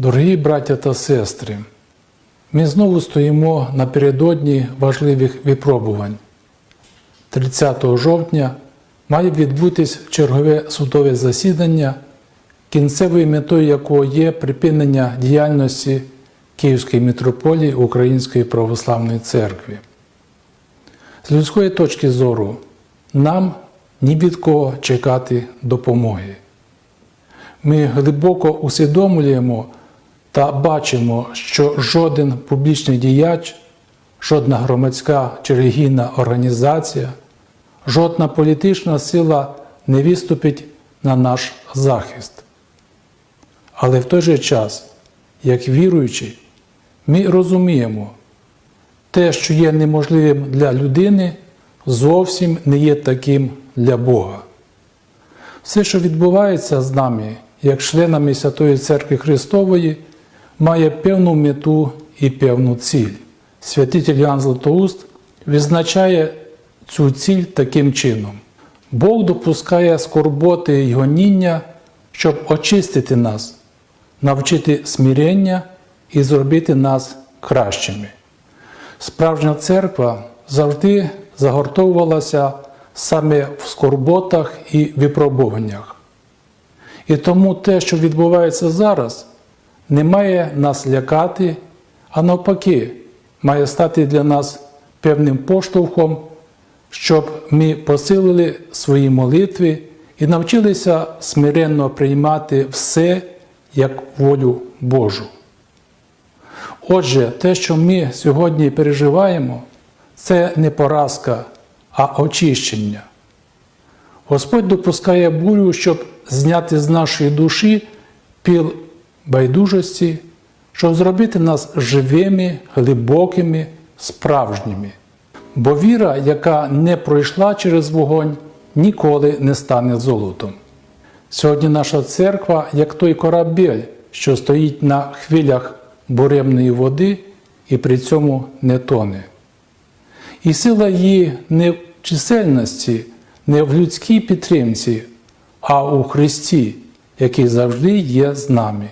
Дорогі браття та сестри, ми знову стоїмо напередодні важливих випробувань. 30 жовтня має відбутись чергове судове засідання, кінцевою метою якого є припинення діяльності Київської митрополії Української православної церкви. З людської точки зору, нам ні від кого чекати допомоги. Ми глибоко усвідомлюємо та бачимо, що жоден публічний діяч, жодна громадська чи релігійна організація, жодна політична сила не виступить на наш захист. Але в той же час, як віруючі, ми розуміємо, те, що є неможливим для людини, зовсім не є таким для Бога. Все, що відбувається з нами, як членами Святої Церкви Христової, має певну мету і певну ціль. Святитель Ян Златоуст відзначає цю ціль таким чином: Бог допускає скорботи й гоніння, щоб очистити нас, навчити смирення і зробити нас кращими. Справжня церква завжди загортовувалася саме в скорботах і випробуваннях. І тому те, що відбувається зараз, не має нас лякати, а навпаки, має стати для нас певним поштовхом, щоб ми посилили свої молитви і навчилися смиренно приймати все як волю Божу. Отже, те, що ми сьогодні переживаємо, це не поразка, а очищення. Господь допускає бурю, щоб зняти з нашої душі піл байдужості, щоб зробити нас живими, глибокими, справжніми. Бо віра, яка не пройшла через вогонь, ніколи не стане золотом. Сьогодні наша церква, як той корабель, що стоїть на хвилях буремної води і при цьому не тоне. І сила її не в чисельності, не в людській підтримці, а у Христі, який завжди є з нами.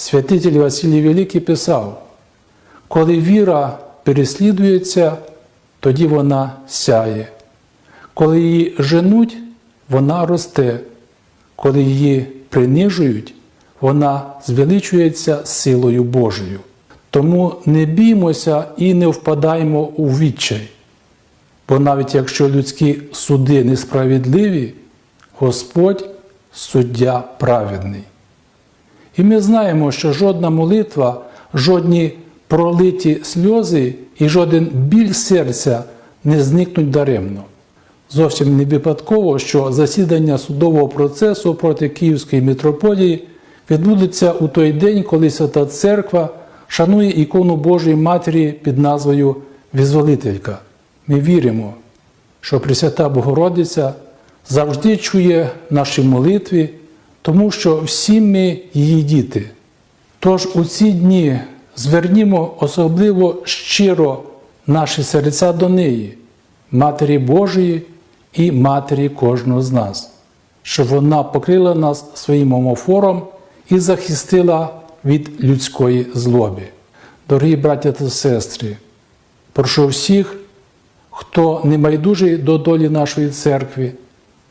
Святитель Василій Великий писав: коли віра переслідується, тоді вона сяє. Коли її женуть, вона росте. Коли її принижують, вона звеличується силою Божою. Тому не біймося і не впадаємо у відчай. Бо навіть якщо людські суди несправедливі, Господь суддя праведний. І ми знаємо, що жодна молитва, жодні пролиті сльози і жоден біль серця не зникнуть даремно. Зовсім не випадково, що засідання судового процесу проти Київської митрополії відбудеться у той день, коли Свята Церква шанує ікону Божої Матері під назвою Визволителька. Ми віримо, що Пресвята Богородиця завжди чує наші молитви, тому що всі ми її діти. Тож у ці дні звернімо особливо щиро наші серця до неї, Матері Божої і Матері кожного з нас, щоб вона покрила нас своїм омофором і захистила від людської злоби. Дорогі браття та сестри, прошу всіх, хто не байдужий до долі нашої церкви,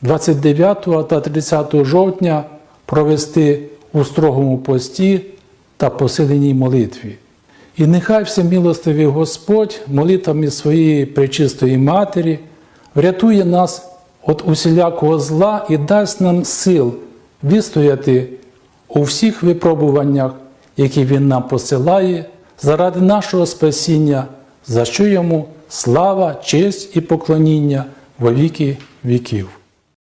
29 та 30 жовтня провести у строгому пості та посиленій молитві. І нехай всемилостивий Господь молитвами своєї пречистої Матері врятує нас від усілякого зла і дасть нам сил вистояти у всіх випробуваннях, які Він нам посилає, заради нашого спасіння, за що йому слава, честь і поклоніння во віки віків.